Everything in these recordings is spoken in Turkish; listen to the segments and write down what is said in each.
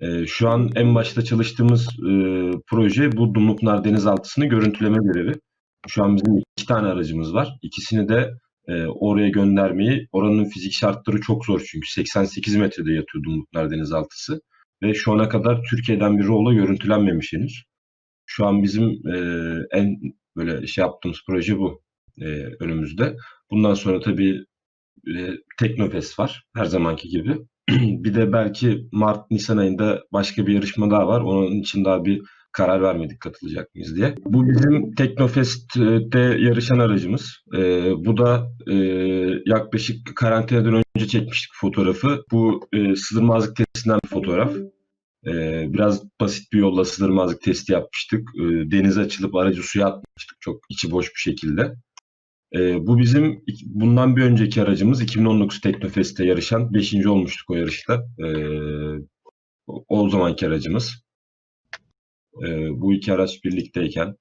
Ee, şu an en başta çalıştığımız e, proje bu Dumlupınar denizaltısını görüntüleme görevi. Şu an bizim iki tane aracımız var. İkisini de e, oraya göndermeyi, oranın fizik şartları çok zor çünkü 88 metrede yatıyor Dumlupınar denizaltısı. Ve şu ana kadar Türkiye'den bir rolla görüntülenmemiş henüz. Şu an bizim e, en böyle şey yaptığımız proje bu e, önümüzde. Bundan sonra tabii e, Teknofest var her zamanki gibi. bir de belki Mart Nisan ayında başka bir yarışma daha var. Onun için daha bir karar vermedik katılacak mıyız diye. Bu bizim Teknofest'te yarışan aracımız. E, bu da e, yaklaşık karantinadan önce çekmiştik fotoğrafı. Bu e, sığdırmazlık testinden bir fotoğraf. E, biraz basit bir yolla sığdırmazlık testi yapmıştık. E, denize açılıp aracı suya atmıştık çok içi boş bir şekilde. E, bu bizim bundan bir önceki aracımız 2019 Teknofest'te yarışan 5. olmuştuk o yarışta. E, o, o zamanki aracımız. E, bu iki araç birlikteyken.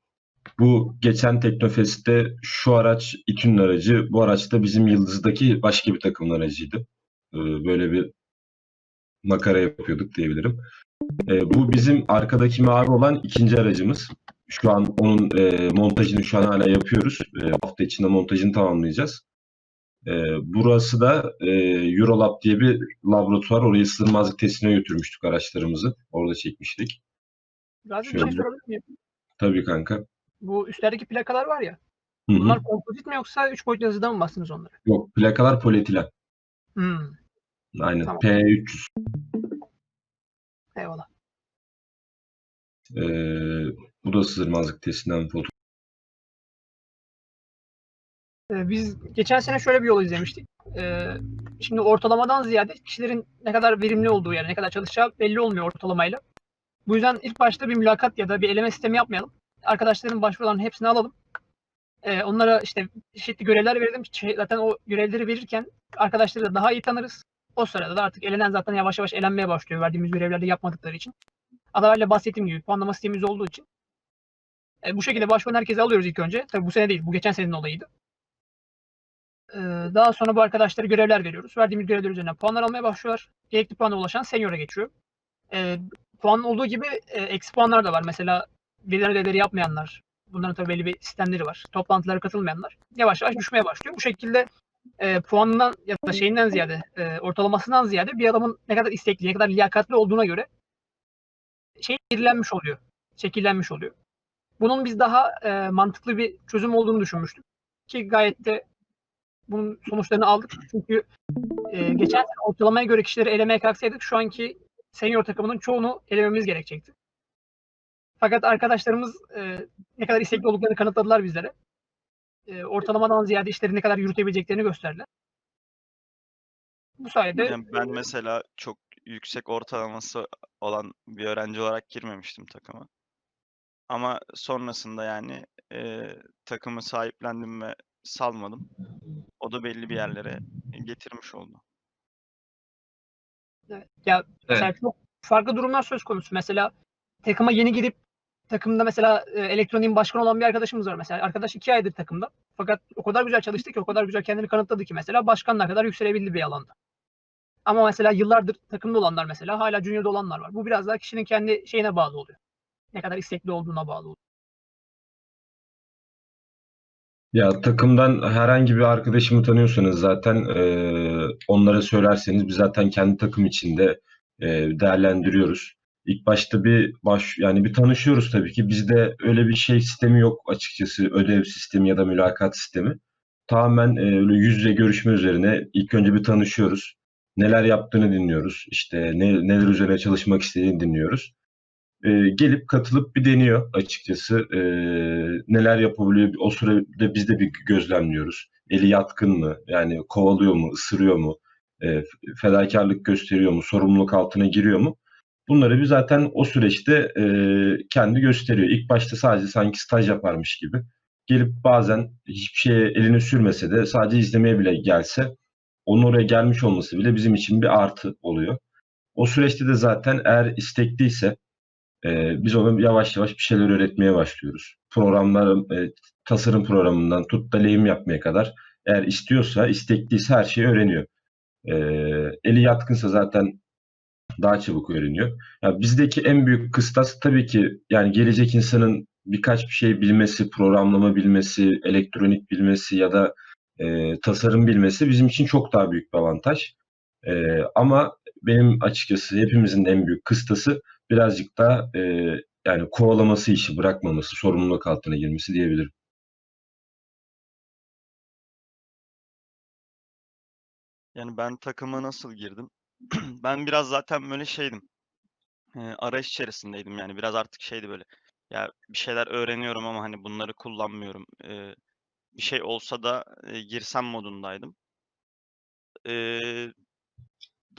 Bu geçen Teknofest'te şu araç İTÜ'nün aracı, bu araç da bizim Yıldız'daki başka bir takımın aracıydı. E, böyle bir makara yapıyorduk diyebilirim. E, bu bizim arkadaki mavi olan ikinci aracımız. Şu an onun e, montajını şu an hala yapıyoruz. E, hafta içinde montajını tamamlayacağız. E, burası da e, Eurolab diye bir laboratuvar. Orayı sığınmazlık testine götürmüştük araçlarımızı. Orada çekmiştik. Gazi bir şey sorabilir miyim? Tabii kanka. Bu üstlerdeki plakalar var ya. Hı hı. Bunlar kompozit mi yoksa 3 boyutlu yazıda mı bastınız onları? Yok plakalar polietilen. Hmm, Aynen. Tamam. P300. eyvallah. E, bu da sığınmazlık testinden bir fotoğraf. Ee, biz geçen sene şöyle bir yol izlemiştik. Ee, şimdi ortalamadan ziyade kişilerin ne kadar verimli olduğu yani ne kadar çalışacağı belli olmuyor ortalamayla. Bu yüzden ilk başta bir mülakat ya da bir eleme sistemi yapmayalım. Arkadaşların başvurularının hepsini alalım. Ee, onlara işte çeşitli görevler verelim. Zaten o görevleri verirken arkadaşları da daha iyi tanırız. O sırada da artık elenen zaten yavaş yavaş elenmeye başlıyor verdiğimiz görevlerde yapmadıkları için. Adalarla bahsettiğim gibi puanlama sistemimiz olduğu için. E, bu şekilde başvuran herkesi alıyoruz ilk önce. Tabii bu sene değil, bu geçen senenin olayıydı. Ee, daha sonra bu arkadaşlara görevler veriyoruz. Verdiğimiz görevler üzerinden puanlar almaya başlıyorlar. Gerekli puana ulaşan seniora geçiyor. Ee, puanın olduğu gibi e, eksi puanlar da var. Mesela verilen ödevleri yapmayanlar, bunların tabii belli bir sistemleri var. Toplantılara katılmayanlar yavaş yavaş düşmeye başlıyor. Bu şekilde e, puanından ya da şeyinden ziyade, e, ortalamasından ziyade bir adamın ne kadar istekli, ne kadar liyakatli olduğuna göre şey belirlenmiş oluyor, şekillenmiş oluyor. Bunun biz daha e, mantıklı bir çözüm olduğunu düşünmüştük. Ki gayet de bunun sonuçlarını aldık. Çünkü e, geçen sene ortalamaya göre kişileri elemeye kalksaydık şu anki senior takımının çoğunu elememiz gerekecekti. Fakat arkadaşlarımız e, ne kadar istekli olduklarını kanıtladılar bizlere. E, ortalamadan ziyade işleri ne kadar yürütebileceklerini gösterdiler. Bu sayede Yani ben mesela çok yüksek ortalaması olan bir öğrenci olarak girmemiştim takıma. Ama sonrasında yani e, takımı sahiplendim ve salmadım. O da belli bir yerlere getirmiş oldu. ya mesela çok farklı durumlar söz konusu. Mesela takıma yeni girip takımda mesela e, elektroniğin başkanı olan bir arkadaşımız var mesela. Arkadaş iki aydır takımda. Fakat o kadar güzel çalıştı ki, o kadar güzel kendini kanıtladı ki mesela başkanlığa kadar yükselebildi bir alanda. Ama mesela yıllardır takımda olanlar mesela hala junior'da olanlar var. Bu biraz daha kişinin kendi şeyine bağlı oluyor. Ne kadar istekli olduğuna bağlı oluyor. Ya takımdan herhangi bir arkadaşımı tanıyorsanız zaten eee, onlara söylerseniz biz zaten kendi takım içinde eee, değerlendiriyoruz. İlk başta bir baş yani bir tanışıyoruz tabii ki. Bizde öyle bir şey sistemi yok açıkçası ödev sistemi ya da mülakat sistemi. Tamamen eee, öyle yüz yüze görüşme üzerine ilk önce bir tanışıyoruz. Neler yaptığını dinliyoruz. İşte ne, neler üzerine çalışmak istediğini dinliyoruz. Eee, gelip katılıp bir deniyor açıkçası. Eee, neler yapabiliyor o sürede biz de bir gözlemliyoruz. Eli yatkın mı? Yani kovalıyor mu? ısırıyor mu? Eee, fedakarlık gösteriyor mu? Sorumluluk altına giriyor mu? Bunları bir zaten o süreçte eee, kendi gösteriyor. İlk başta sadece sanki staj yaparmış gibi. Gelip bazen hiçbir şeye elini sürmese de sadece izlemeye bile gelse onun oraya gelmiş olması bile bizim için bir artı oluyor. O süreçte de zaten eğer istekliyse eee, biz ona yavaş yavaş bir şeyler öğretmeye başlıyoruz. Programlar, eee, tasarım programından tut da lehim yapmaya kadar eğer istiyorsa, istekliyse her şeyi öğreniyor. Eee, eli yatkınsa zaten daha çabuk öğreniyor. Ya bizdeki en büyük kıstas tabii ki yani gelecek insanın birkaç bir şey bilmesi, programlama bilmesi, elektronik bilmesi ya da e, tasarım bilmesi bizim için çok daha büyük bir avantaj. E, ama benim açıkçası hepimizin en büyük kıstası birazcık daha e, yani kovalaması işi bırakmaması, sorumluluk altına girmesi diyebilirim. Yani ben takıma nasıl girdim? Ben biraz zaten böyle şeydim. Eee, arayış içerisindeydim yani biraz artık şeydi böyle. Ya bir şeyler öğreniyorum ama hani bunları kullanmıyorum. Eee, bir şey olsa da eee, girsem modundaydım. Eee,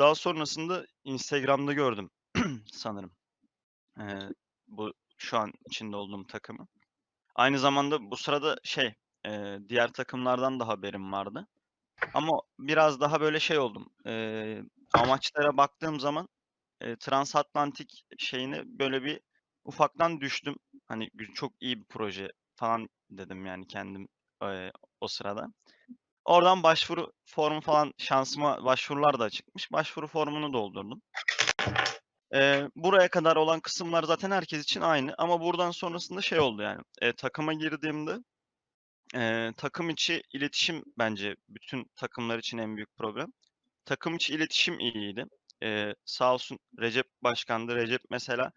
daha sonrasında Instagram'da gördüm sanırım. Eee, bu şu an içinde olduğum takımı. Aynı zamanda bu sırada şey eee, diğer takımlardan da haberim vardı. Ama biraz daha böyle şey oldum. Eee, amaçlara baktığım zaman eee, transatlantik şeyine böyle bir ufaktan düştüm. Hani çok iyi bir proje falan dedim yani kendim eee, o sırada. Oradan başvuru formu falan şansıma başvurular da çıkmış. Başvuru formunu doldurdum. Eee, buraya kadar olan kısımlar zaten herkes için aynı ama buradan sonrasında şey oldu yani. Eee, takıma girdiğimde eee, takım içi iletişim bence bütün takımlar için en büyük problem. Takım içi iletişim iyiydi. Eee, sağ olsun Recep Başkan'dı. Recep mesela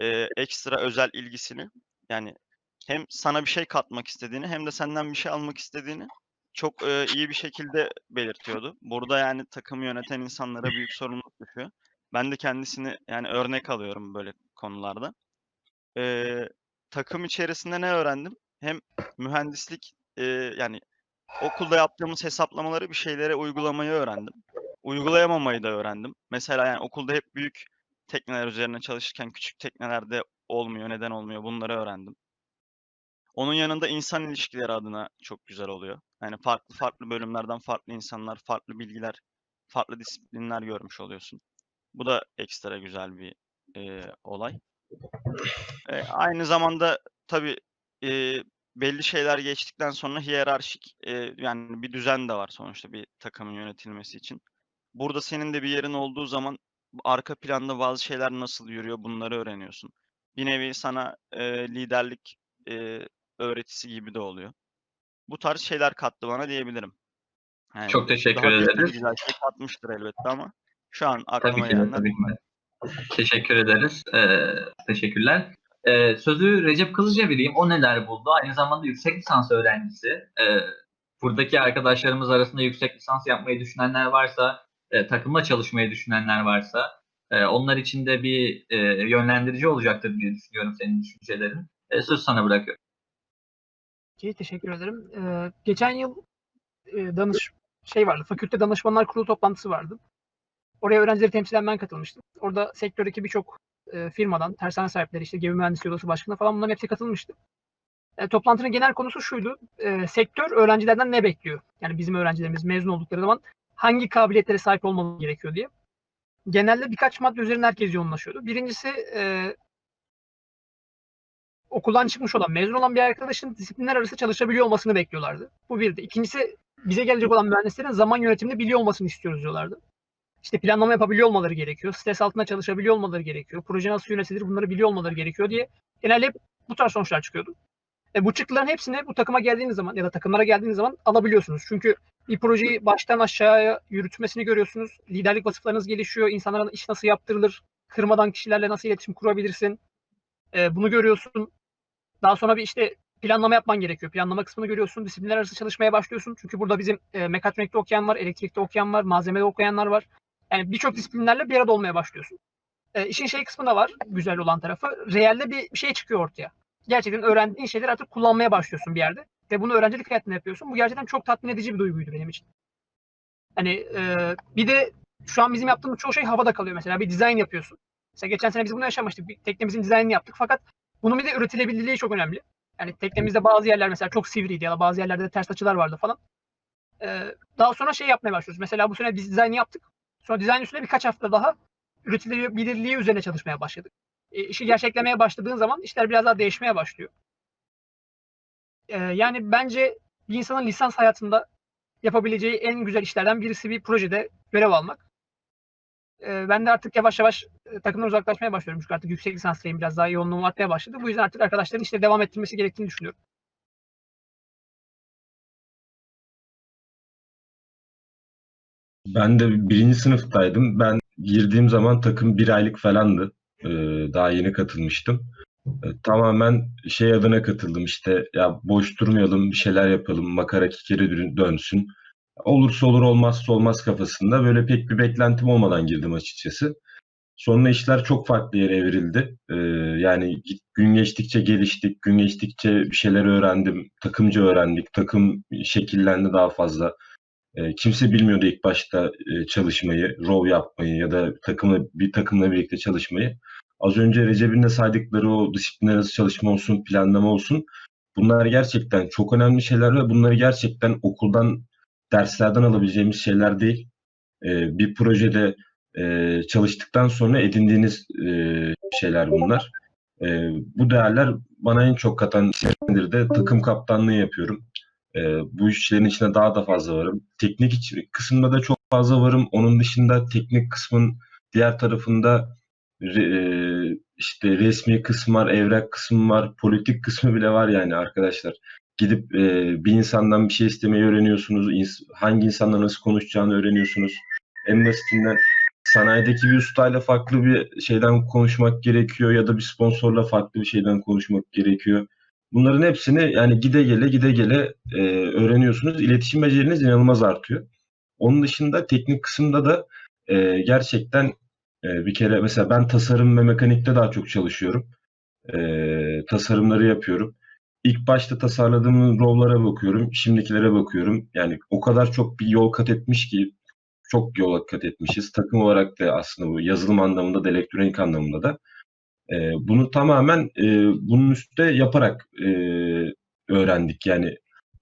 eee, ekstra özel ilgisini yani hem sana bir şey katmak istediğini hem de senden bir şey almak istediğini çok eee, iyi bir şekilde belirtiyordu. Burada yani takımı yöneten insanlara büyük sorumluluk düşüyor. Ben de kendisini yani örnek alıyorum böyle konularda. Eee, takım içerisinde ne öğrendim? Hem mühendislik eee, yani okulda yaptığımız hesaplamaları bir şeylere uygulamayı öğrendim. Uygulayamamayı da öğrendim. Mesela yani okulda hep büyük tekneler üzerine çalışırken küçük teknelerde olmuyor, neden olmuyor bunları öğrendim. Onun yanında insan ilişkileri adına çok güzel oluyor. Yani farklı farklı bölümlerden farklı insanlar, farklı bilgiler, farklı disiplinler görmüş oluyorsun. Bu da ekstra güzel bir eee, olay. Eee, aynı zamanda tabii eee, belli şeyler geçtikten sonra hiyerarşik eee, yani bir düzen de var sonuçta bir takımın yönetilmesi için. Burada senin de bir yerin olduğu zaman arka planda bazı şeyler nasıl yürüyor bunları öğreniyorsun. Bir nevi sana eee, liderlik eee, öğretisi gibi de oluyor. Bu tarz şeyler kattı bana diyebilirim. Yani Çok teşekkür ederiz. güzel şey katmıştır elbette ama şu an aklıma gelenler bunlar. Teşekkür ederiz. Ee, teşekkürler. Ee, sözü Recep Kılıç'a vereyim. O neler buldu? Aynı zamanda yüksek lisans öğrencisi. Ee, buradaki arkadaşlarımız arasında yüksek lisans yapmayı düşünenler varsa, e, takımla çalışmayı düşünenler varsa, e, onlar için de bir e, yönlendirici olacaktır diye düşünüyorum senin düşüncelerin. E, söz sana bırakıyorum. Ki teşekkür ederim. Ee, geçen yıl e, danış şey vardı. Fakülte Danışmanlar Kurulu toplantısı vardı. Oraya öğrencileri temsilen ben katılmıştım. Orada sektördeki birçok e, firmadan, tersane sahipleri, işte gemi mühendisliği odası başkanı falan bunların hepsi katılmıştı. E, toplantının genel konusu şuydu. E, sektör öğrencilerden ne bekliyor? Yani bizim öğrencilerimiz mezun oldukları zaman hangi kabiliyetlere sahip olmalı gerekiyor diye. Genelde birkaç madde üzerine herkes yoğunlaşıyordu. Birincisi e, okuldan çıkmış olan, mezun olan bir arkadaşın disiplinler arası çalışabiliyor olmasını bekliyorlardı. Bu birdi. İkincisi bize gelecek olan mühendislerin zaman yönetimini biliyor olmasını istiyoruz diyorlardı. İşte planlama yapabiliyor olmaları gerekiyor. Stres altında çalışabiliyor olmaları gerekiyor. Proje nasıl yönetilir bunları biliyor olmaları gerekiyor diye genelde bu tarz sonuçlar çıkıyordu. E, bu çıktıların hepsini bu takıma geldiğiniz zaman ya da takımlara geldiğiniz zaman alabiliyorsunuz. Çünkü bir projeyi baştan aşağıya yürütmesini görüyorsunuz. Liderlik vasıflarınız gelişiyor. İnsanlara iş nasıl yaptırılır? Kırmadan kişilerle nasıl iletişim kurabilirsin? E, bunu görüyorsun. Daha sonra bir işte planlama yapman gerekiyor. Planlama kısmını görüyorsun. Disiplinler arası çalışmaya başlıyorsun. Çünkü burada bizim e, mekatronikte okuyan var, elektrikte okuyan var, malzemede okuyanlar var. Yani birçok disiplinlerle bir arada olmaya başlıyorsun. E, işin şey kısmı da var. Güzel olan tarafı. Realde bir şey çıkıyor ortaya. Gerçekten öğrendiğin şeyleri artık kullanmaya başlıyorsun bir yerde. Ve bunu öğrencilik hayatında yapıyorsun. Bu gerçekten çok tatmin edici bir duyguydu benim için. Hani e, bir de şu an bizim yaptığımız çoğu şey havada kalıyor. Mesela bir dizayn yapıyorsun. Mesela geçen sene biz bunu yaşamıştık. Bir teknemizin dizaynını yaptık. Fakat bunun bir de üretilebilirliği çok önemli. Yani teknemizde bazı yerler mesela çok sivriydi ya da bazı yerlerde de ters açılar vardı falan. Ee, daha sonra şey yapmaya başlıyoruz. Mesela bu sene biz dizaynı yaptık. Sonra dizayn üstüne birkaç hafta daha üretilebilirliği üzerine çalışmaya başladık. E, işi gerçeklemeye başladığın zaman işler biraz daha değişmeye başlıyor. Ee, yani bence bir insanın lisans hayatında yapabileceği en güzel işlerden birisi bir projede görev almak. E, ben de artık yavaş yavaş e, takımdan uzaklaşmaya başlıyorum. Çünkü artık yüksek lisanstayım. Biraz daha yoğunluğum artmaya başladı. Bu yüzden artık arkadaşların işleri devam ettirmesi gerektiğini düşünüyorum. Ben de birinci sınıftaydım. Ben girdiğim zaman takım bir aylık falandı. Ee, daha yeni katılmıştım. Ee, tamamen şey adına katıldım işte ya boş durmayalım bir şeyler yapalım makara kikiri dön- dönsün. Olursa olur olmazsa olmaz kafasında böyle pek bir beklentim olmadan girdim açıkçası. Sonra işler çok farklı yere evrildi. Ee, yani gün geçtikçe geliştik, gün geçtikçe bir şeyler öğrendim, takımca öğrendik, takım şekillendi daha fazla. E, kimse bilmiyordu ilk başta e, çalışmayı, rol yapmayı ya da takımla bir takımla birlikte çalışmayı. Az önce Recep'in de saydıkları o disiplinler arası çalışma olsun, planlama olsun. Bunlar gerçekten çok önemli şeyler ve bunları gerçekten okuldan, derslerden alabileceğimiz şeyler değil. E, bir projede e, çalıştıktan sonra edindiğiniz e, şeyler bunlar. E, bu değerler bana en çok katan şeylerdir de takım kaptanlığı yapıyorum. Ee, bu işlerin içine daha da fazla varım. Teknik kısımda da çok fazla varım. Onun dışında teknik kısmın diğer tarafında e, işte resmi kısım var, evrak kısmı var, politik kısmı bile var yani arkadaşlar. Gidip e, bir insandan bir şey istemeyi öğreniyorsunuz. ins- hangi insanla nasıl konuşacağını öğreniyorsunuz. En basitinden sanayideki bir ustayla farklı bir şeyden konuşmak gerekiyor ya da bir sponsorla farklı bir şeyden konuşmak gerekiyor. Bunların hepsini yani gide gele gide gele e, öğreniyorsunuz. İletişim beceriniz inanılmaz artıyor. Onun dışında teknik kısımda da e, gerçekten e, bir kere mesela ben tasarım ve mekanikte daha çok çalışıyorum. E, tasarımları yapıyorum. İlk başta tasarladığım rollara bakıyorum, şimdikilere bakıyorum. Yani o kadar çok bir yol kat etmiş ki çok yol kat etmişiz. Takım olarak da aslında bu yazılım anlamında da elektronik anlamında da. Ee, bunu tamamen e, bunun üstte yaparak e, öğrendik. Yani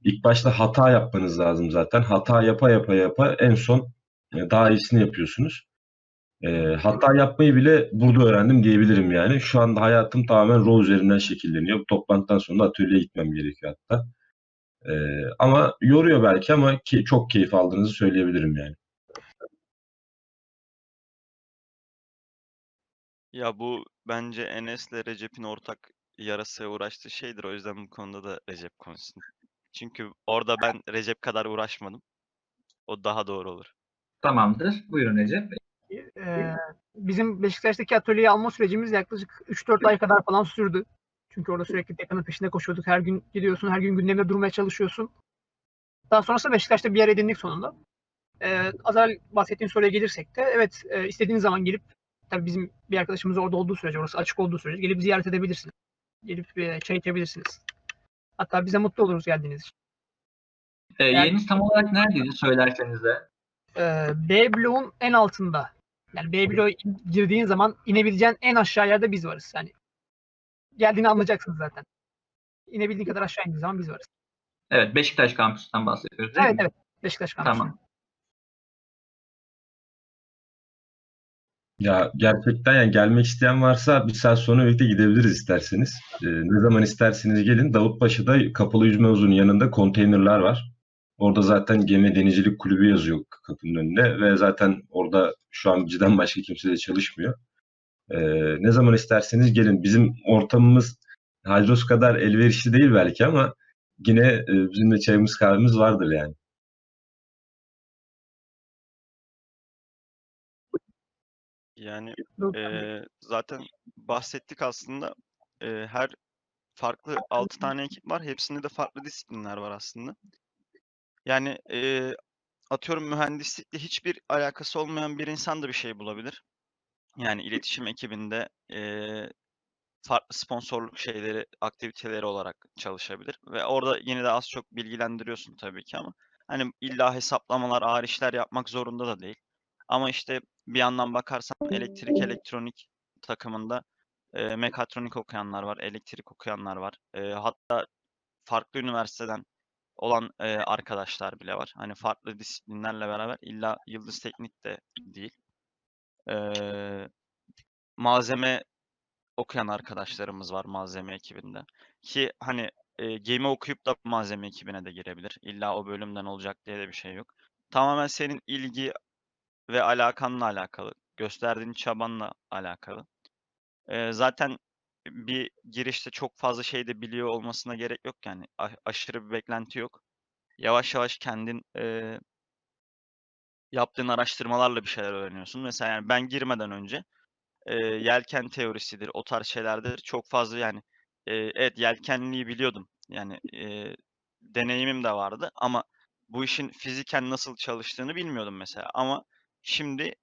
ilk başta hata yapmanız lazım zaten. Hata yapa yapa yapa en son e, daha iyisini yapıyorsunuz. E, hata yapmayı bile burada öğrendim diyebilirim yani. Şu anda hayatım tamamen rol üzerinden şekilleniyor. Bu toplantıdan sonra atölyeye gitmem gerekiyor hatta. E, ama yoruyor belki ama ki, çok keyif aldığınızı söyleyebilirim yani. Ya bu bence Enes'le Recep'in ortak yarası uğraştığı şeydir. O yüzden bu konuda da Recep konuşsun. Çünkü orada ben Recep kadar uğraşmadım. O daha doğru olur. Tamamdır. Buyurun Recep. Ee, bizim Beşiktaş'taki atölyeyi alma sürecimiz yaklaşık 3-4 ay kadar falan sürdü. Çünkü orada sürekli Tekan'ın peşinde koşuyorduk. Her gün gidiyorsun, her gün gündemde durmaya çalışıyorsun. Daha sonrasında Beşiktaş'ta bir yer edindik sonunda. Ee, az evvel bahsettiğim soruya gelirsek de evet e, istediğiniz zaman gelip tabii bizim bir arkadaşımız orada olduğu sürece, orası açık olduğu sürece gelip ziyaret edebilirsiniz. Gelip e, çay içebilirsiniz. Hatta bize mutlu oluruz geldiğiniz için. Ee, Yani- yeriniz tam olarak neredeydi söylerseniz de. Ee, B bloğun en altında. Yani B bloğa in- girdiğin zaman inebileceğin en aşağı yerde biz varız. Yani geldiğini anlayacaksınız zaten. İnebildiğin kadar aşağı indiğin zaman biz varız. Evet Beşiktaş kampüsünden bahsediyoruz değil Evet mi? evet. Beşiktaş kampüsü. Tamam. Ya gerçekten yani gelmek isteyen varsa bir saat sonra birlikte gidebiliriz isterseniz. Ee, ne zaman isterseniz gelin. Davutpaşa'da kapalı yüzme havuzunun yanında konteynerler var. Orada zaten gemi denizcilik kulübü yazıyor kapının önünde ve zaten orada şu an bizden başka kimse de çalışmıyor. Ee, ne zaman isterseniz gelin. Bizim ortamımız Hydros kadar elverişli değil belki ama yine e, bizim de çayımız kahvemiz vardır yani. Yani eee, zaten bahsettik aslında. Eee, her farklı 6 tane ekip var. Hepsinde de farklı disiplinler var aslında. Yani eee, atıyorum mühendislikle hiçbir alakası olmayan bir insan da bir şey bulabilir. Yani iletişim ekibinde eee, farklı sponsorluk şeyleri, aktiviteleri olarak çalışabilir ve orada yine de az çok bilgilendiriyorsun tabii ki ama hani illa hesaplamalar, ağır işler yapmak zorunda da değil. Ama işte bir yandan bakarsan elektrik elektronik takımında eee, mekatronik okuyanlar var, elektrik okuyanlar var. Eee, hatta farklı üniversiteden olan eee, arkadaşlar bile var. Hani farklı disiplinlerle beraber illa Yıldız Teknik de değil. Eee, malzeme okuyan arkadaşlarımız var malzeme ekibinde. Ki hani e, gemi okuyup da malzeme ekibine de girebilir. İlla o bölümden olacak diye de bir şey yok. Tamamen senin ilgi ve alakanla alakalı. gösterdiğin çabanla alakalı. Eee, zaten bir girişte çok fazla şey de biliyor olmasına gerek yok yani. Aşırı bir beklenti yok. Yavaş yavaş kendin, eee yaptığın araştırmalarla bir şeyler öğreniyorsun. Mesela yani ben girmeden önce, eee, yelken teorisidir, o tarz şeylerdir çok fazla yani, eee, evet yelkenliyi biliyordum. Yani, eee, deneyimim de vardı ama bu işin fiziken nasıl çalıştığını bilmiyordum mesela ama şimdi,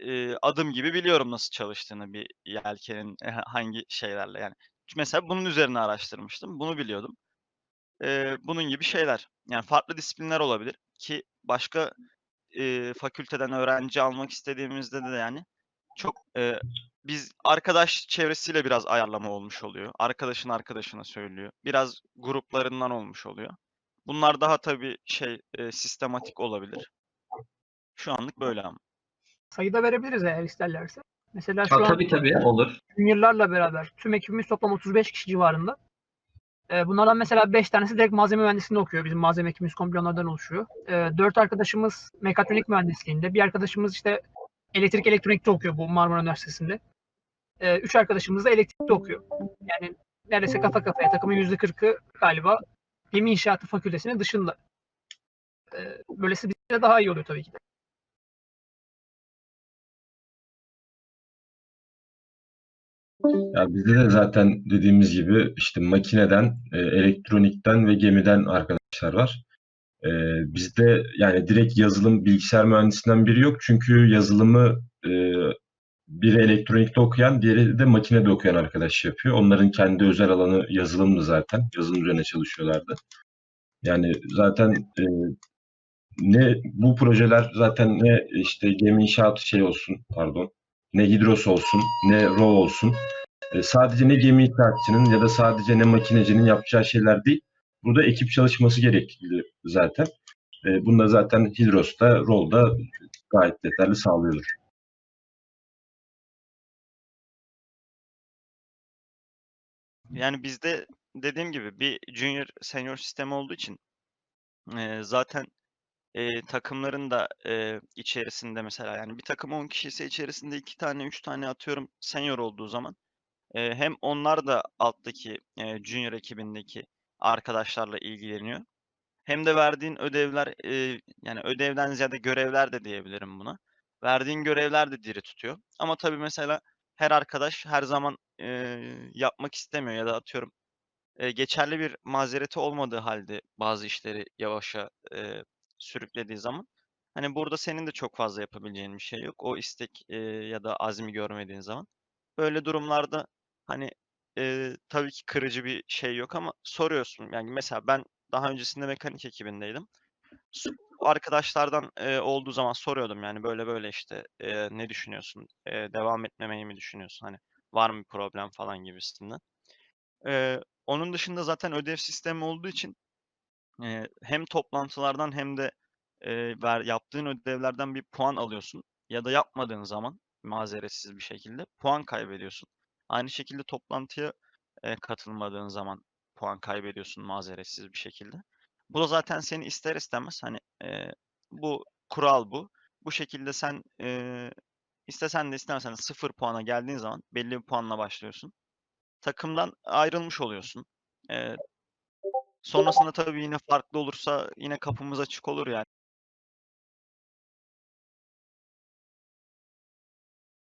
eee, adım gibi biliyorum nasıl çalıştığını bir yelkenin, eee, hangi şeylerle yani. Mesela bunun üzerine araştırmıştım, bunu biliyordum. Eee, bunun gibi şeyler. Yani farklı disiplinler olabilir ki başka, eee, fakülteden öğrenci almak istediğimizde de yani çok, eee, biz arkadaş çevresiyle biraz ayarlama olmuş oluyor. Arkadaşın arkadaşına söylüyor. Biraz gruplarından olmuş oluyor. Bunlar daha tabii şey, eee, sistematik olabilir. Şu anlık böyle ama. Sayı da verebiliriz eğer isterlerse. Mesela şu Ha, an tabii tabii olur. juniorlarla beraber tüm ekibimiz toplam 35 kişi civarında. Ee, bunlardan mesela 5 tanesi direkt malzeme mühendisliğinde okuyor. Bizim malzeme ekibimiz komple onlardan oluşuyor. Ee, 4 arkadaşımız mekatronik mühendisliğinde. Bir arkadaşımız işte elektrik elektronikte okuyor bu Marmara Üniversitesi'nde. 3 arkadaşımız da elektrikte okuyor. Yani neredeyse kafa kafaya takımın %40'ı galiba gemi inşaatı fakültesinin dışında. Ee, böylesi bize daha iyi oluyor tabii ki de. Ya bizde de zaten dediğimiz gibi işte makineden, e, elektronikten ve gemiden arkadaşlar var. E, bizde yani direkt yazılım bilgisayar mühendisinden biri yok. Çünkü yazılımı e, biri elektronikte okuyan, diğeri de makinede okuyan arkadaş yapıyor. Onların kendi özel alanı yazılımdı zaten. Yazılım üzerine çalışıyorlardı. Yani zaten e, ne bu projeler zaten ne işte gemi inşaatı şey olsun pardon ne hidros olsun ne ro olsun e, sadece ne gemi inşaatçının ya da sadece ne makinecinin yapacağı şeyler değil. Burada ekip çalışması gerekli zaten. E, bunu da zaten hidrosta, rolda gayet yeterli sağlıyordur. Yani bizde dediğim gibi bir junior senior sistemi olduğu için eee, zaten eee, takımların da eee, içerisinde mesela yani bir takım 10 kişi içerisinde 2 tane 3 tane atıyorum senior olduğu zaman eee, hem onlar da alttaki eee, junior ekibindeki arkadaşlarla ilgileniyor. Hem de verdiğin ödevler eee, yani ödevden ziyade görevler de diyebilirim buna. Verdiğin görevler de diri tutuyor. Ama tabii mesela her arkadaş her zaman eee, yapmak istemiyor ya da atıyorum eee, geçerli bir mazereti olmadığı halde bazı işleri yavaşa eee, sürüklediği zaman hani burada senin de çok fazla yapabileceğin bir şey yok. O istek eee, ya da azmi görmediğin zaman. Böyle durumlarda hani eee, tabii ki kırıcı bir şey yok ama soruyorsun. Yani mesela ben daha öncesinde mekanik ekibindeydim. Arkadaşlardan eee, olduğu zaman soruyordum yani böyle böyle işte eee, ne düşünüyorsun? Eee, devam etmemeyi mi düşünüyorsun? Hani var mı bir problem falan gibisinden. Eee, onun dışında zaten ödev sistemi olduğu için eee, hem toplantılardan hem de eee, ver, yaptığın ödevlerden bir puan alıyorsun ya da yapmadığın zaman mazeretsiz bir şekilde puan kaybediyorsun. Aynı şekilde toplantıya eee, katılmadığın zaman puan kaybediyorsun mazeretsiz bir şekilde. Bu da zaten seni ister istemez hani eee, bu kural bu. Bu şekilde sen eee, istesen de istemesen de sıfır puana geldiğin zaman belli bir puanla başlıyorsun. Takımdan ayrılmış oluyorsun. Eee, sonrasında tabii yine farklı olursa yine kapımız açık olur yani.